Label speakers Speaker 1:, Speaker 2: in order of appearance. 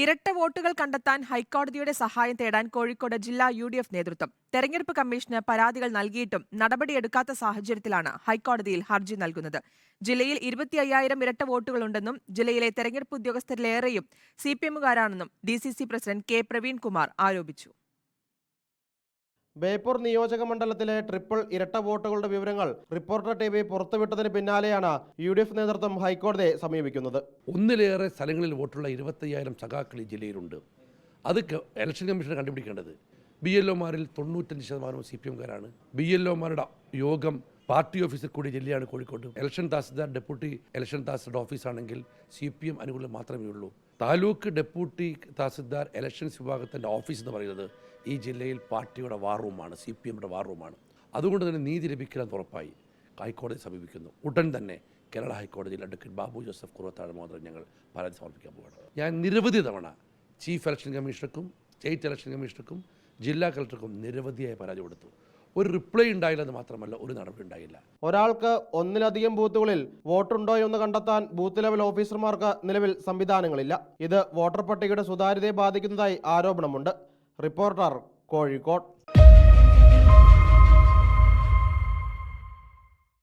Speaker 1: ഇരട്ട വോട്ടുകൾ കണ്ടെത്താൻ ഹൈക്കോടതിയുടെ സഹായം തേടാൻ കോഴിക്കോട് ജില്ലാ യു ഡി എഫ് നേതൃത്വം. തെരഞ്ഞെടുപ്പ് കമ്മീഷന് പരാതികൾ നൽകിയിട്ടും നടപടിയെടുക്കാത്ത സാഹചര്യത്തിലാണ് ഹൈക്കോടതിയിൽ ഹർജി നൽകുന്നത്. ജില്ലയിൽ ഇരുപത്തി അയ്യായിരം ഇരട്ട വോട്ടുകളുണ്ടെന്നും ജില്ലയിലെ തെരഞ്ഞെടുപ്പ് ഉദ്യോഗസ്ഥരിലേറെയും C P എമ്മുകാരാണെന്നും D C C president K Praveen Kumar ആരോപിച്ചു.
Speaker 2: ബേപ്പൂർ നിയോജക മണ്ഡലത്തിലെ ട്രിപ്പിൾ ഇരട്ട വോട്ടുകളുടെ വിവരങ്ങൾ റിപ്പോർട്ടർ ടി വി പുറത്തുവിട്ടതിന് പിന്നാലെയാണ് യു ഡി എഫ് നേതൃത്വം ഹൈക്കോടതിയെ സമീപിക്കുന്നത്.
Speaker 3: ഒന്നിലേറെ സ്ഥലങ്ങളിൽ വോട്ടുള്ള ഇരുപത്തയ്യായിരം സഖാക്കൾ ഈ ജില്ലയിലുണ്ട്. അത് ഇലക്ഷൻ കമ്മീഷൻ കണ്ടുപിടിക്കേണ്ടത്. ബി എൽ ഒമാരിൽ തൊണ്ണൂറ്റഞ്ച് ശതമാനവും സി പി എംകാരാണ് ബി എൽ ഒമാരുടെ യോഗം പാർട്ടി ഓഫീസിൽ കൂടി ജില്ലയാണ് Kozhikode. Election tahsildar deputy election tahsildar ഓഫീസാണെങ്കിൽ C P M അനുകൂലം മാത്രമേ ഉള്ളൂ താലൂക്ക് ഡെപ്യൂട്ടി തഹസിൽദാർ ഇലക്ഷൻസ് വിഭാഗത്തിന്റെ ഓഫീസ് എന്ന് പറയുന്നത് ഈ ജില്ലയിൽ പാർട്ടിയുടെ വാർ റൂമാണ് സി പി എമ്മിന്റെ വാർ റൂമാണ്. അതുകൊണ്ട് തന്നെ നീതി ലഭിക്കില്ലെന്ന് ഉറപ്പായി ഹൈക്കോടതി സമീപിക്കുന്നു. ഉടൻ തന്നെ കേരള ഹൈക്കോടതിയിൽ അഡ്വക്കേറ്റ് ബാബു ജോസഫ് കുറവത്താഴ് മോദൻ ഞങ്ങൾ പരാതി സമർപ്പിക്കാൻ പോവുകയാണ്. ഞാൻ നിരവധി തവണ ചീഫ് ഇലക്ഷൻ കമ്മീഷണർക്കും സ്റ്റേറ്റ് ഇലക്ഷൻ കമ്മീഷണർക്കും ജില്ലാ കളക്ടർക്കും നിരവധിയായ പരാതി കൊടുത്തു. ഒരു റിപ്ലൈ ഉണ്ടായില്ലെന്ന് മാത്രമല്ല ഒരു നടപടി ഉണ്ടായില്ല.
Speaker 2: ഒരാൾക്ക് ഒന്നിലധികം ബൂത്തുകളിൽ വോട്ടുണ്ടോ എന്ന് കണ്ടെത്താൻ ബൂത്ത് ലെവൽ ഓഫീസർമാർക്ക് നിലവിൽ സംവിധാനങ്ങളില്ല. ഇത് വോട്ടർ പട്ടികയുടെ സുതാര്യതയെ ബാധിക്കുന്നതായി ആരോപണമുണ്ട്. റിപ്പോർട്ടർ കോഴിക്കോട്.